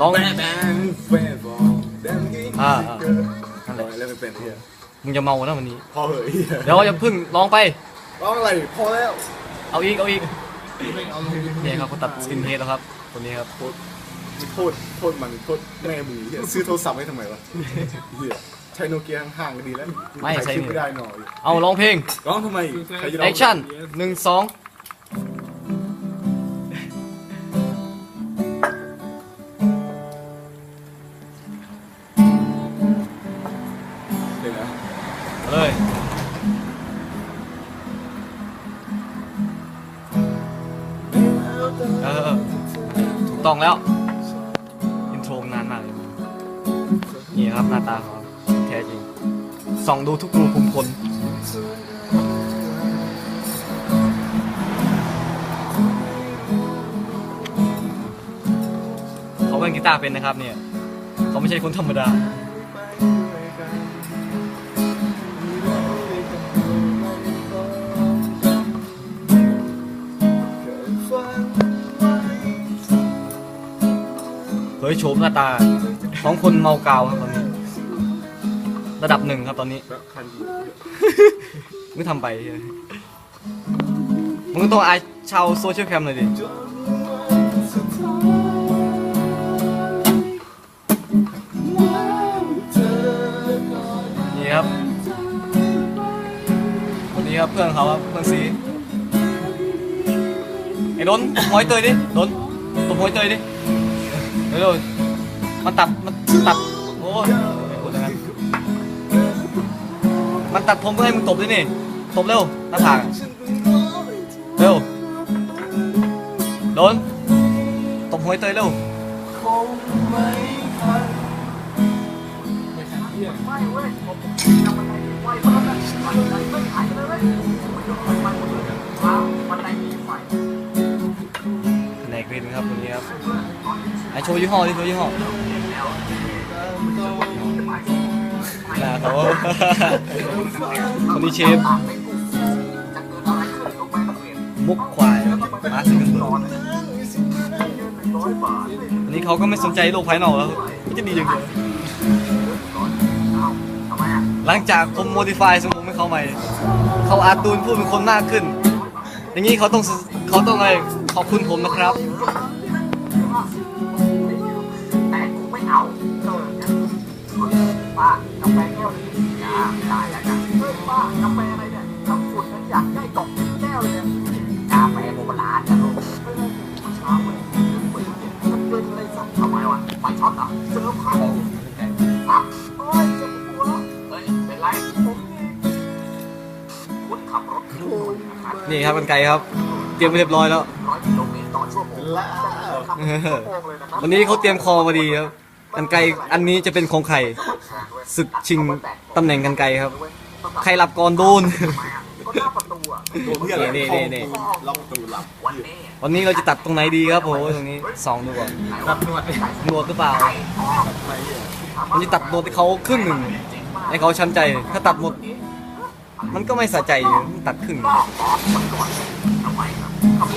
ร้องแบงแบงแบงบอลแบงกิ้งอ่าอ่านั่นแหร้ละเล่นไม่เป็นเฮียมึงจะเมานะวันนี้ พอเหอเฮียเดี๋ยวอย่าพึ่งร้องไป ร้องอะไรพอแล้วเอาอีกเอาอีกเนี่ยครับเขาตัดสกินเฮดแล้วครับคนนี้ครับโทษโทษโทษมันโทษแม่มือเฮียซื้อโทรศัพท์ไว้ทำไมวะเฮียใช้โนเกียห่างๆก็ดีแล้วไม่ใช่ไม่ได้หน่อยเอาร้องเพลงร้องทำไมแอคชั่นหนึ่งสอง เอาเลยเออถูกต้องแล้ว อินโทรนานมากเลยนี่ครับหน้าตาของเขาแท้จริง ส่องดูทุกรูขุมขนเขาเล่นกีตาร์เป็นนะครับเนี่ย เขาไม่ใช่คนธรรมดา ยโฉมหน้าตาของคนเมากาวครับตอนนี้ ระดับหนึ่งครับตอนนี้แล้วคันอยู่มึงทำไปเหี้ยมึงต้องอายชาวโซเชียลแคมเลยดิ นี่ครับคนนี้ครับเพื่อนเขาครับเพื่อนซีไอ้ดนหอยเตยดิดนตบหอยเตยดิ เร็วๆมันตัด มันตัด โอ้ยไม่พูดอย่างนั้นมันตัดผมเพื่อให้มึงตบด้วยนี่ ตบเร็ว หน้าผากเร็ว โดน ตบหอยเตยเร็วแผนกกรีน ครับคนนี้ครับไอโชว์ยี่ห้อดิโชว์ยี่ห้อน่าเขาคนนี้เชฟมุกควายมาสิกันเบอร์อันนี้เขาก็ไม่สนใจโลกภายนอกแล้วมันจะดียังไงหลังจากผมโมดิฟายสมองให้เขาใหม่เขาอาตูนพูดเป็นคนมากขึ้น อย่างนี้เขาต้องเขาต้องอะไรขอบคุณผมนะครับ แต่กูไม่เอาเออป้ากาแฟแก้วนี้อ่าได้แล้วจ้ะเฮ้ยป้ากาแฟอะไรเนี่ยน้ำฝุ่นนั้นอยากได้กแก้วเลยกาแฟโบราณนะลูกเฮ้ยเช้าเปิดเนี่เป็นอะไรสักทำไมวะไปช็อตเหรอเจอพังอะโอ้ยเจ็บหัวเฮ้ยเป็นไรผมคุณขับรถนี่ครับกันไกลครับ เตรียมไปเรียบร้อยแล้ว ตรต่อชั่วโมงขับชั่วโมงเลยนะครับวันนี้เขาเตรียมคอมาดีครับกันไกลอันนี้จะเป็นของใครศึกชิงตำแหน่งกันไกลครับ ใครหลับก่อนโดนก็หน้าประตูอะตัวเพื่อนนี่นี่นี่ล็อกประตูหลับวันนี้วันนี้เราจะตัดตรงไหนดีครับโอ้ยตรงนี้สองดูก่อนตัดนวดหนวดหรือเปล่าไปเฮียมันจะตัดหนวดให้เขาครึ่งหนึ่งให้เขาช้ำใจถ้าตัดหมด มันก็ไม่สะใจอยู่ตัดครึ่ง